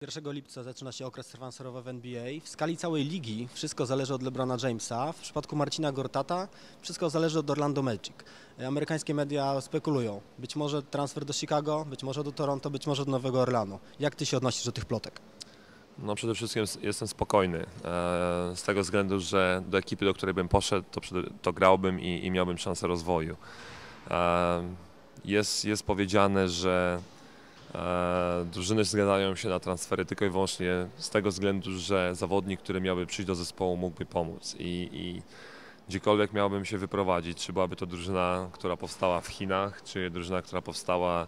1 lipca zaczyna się okres transferowy w NBA. W skali całej ligi wszystko zależy od LeBrona Jamesa. W przypadku Marcina Gortata wszystko zależy od Orlando Magic. Amerykańskie media spekulują. Być może transfer do Chicago, być może do Toronto, być może do Nowego Orlanu. Jak ty się odnosisz do tych plotek? No przede wszystkim jestem spokojny, e, z tego względu, że do ekipy, do której bym poszedł, to, to grałbym i, i miałbym szansę rozwoju. E, Jest, jest powiedziane, że e, drużyny zgadzają się na transfery tylko i wyłącznie z tego względu, że zawodnik, który miałby przyjść do zespołu, mógłby pomóc i, i gdziekolwiek miałbym się wyprowadzić, czy byłaby to drużyna, która powstała w Chinach, czy drużyna, która powstała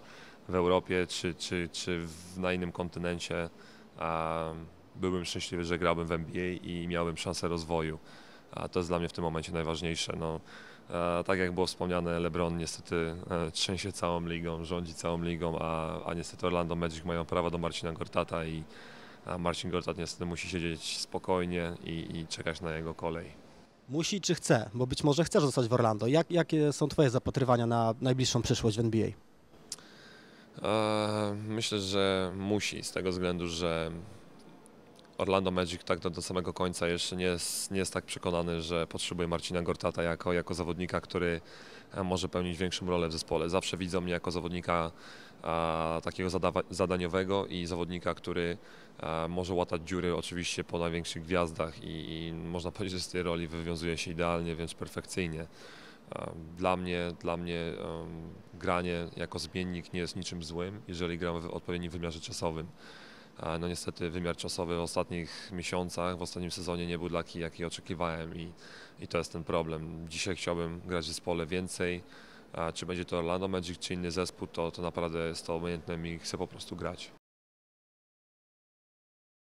w Europie, czy, czy, czy w, na innym kontynencie, byłbym szczęśliwy, że grałbym w NBA i miałbym szansę rozwoju. A to jest dla mnie w tym momencie najważniejsze. No, e, tak jak było wspomniane, LeBron niestety e, trzęsie całą ligą, rządzi całą ligą, a, a niestety Orlando Magic mają prawo do Marcina Gortata i Marcin Gortat niestety musi siedzieć spokojnie i, i czekać na jego kolej. Musi czy chce? Bo być może chcesz zostać w Orlando. Jak, jakie są twoje zapatrywania na najbliższą przyszłość w NBA? E, Myślę, że musi, z tego względu, że Orlando Magic tak do, do samego końca jeszcze nie jest, nie jest tak przekonany, że potrzebuje Marcina Gortata jako, jako zawodnika, który e, może pełnić większą rolę w zespole. Zawsze widzą mnie jako zawodnika a, takiego zadawa- zadaniowego i zawodnika, który a, może łatać dziury oczywiście po największych gwiazdach i, i można powiedzieć, że z tej roli wywiązuje się idealnie, wręcz perfekcyjnie. A, Dla mnie, dla mnie em, granie jako zmiennik nie jest niczym złym, jeżeli gramy w odpowiednim wymiarze czasowym. No niestety wymiar czasowy w ostatnich miesiącach, w ostatnim sezonie nie był taki, jaki oczekiwałem i, i to jest ten problem. Dzisiaj chciałbym grać w zespole więcej, a czy będzie to Orlando Magic, czy inny zespół, to, to naprawdę jest to obojętne mi, chcę po prostu grać.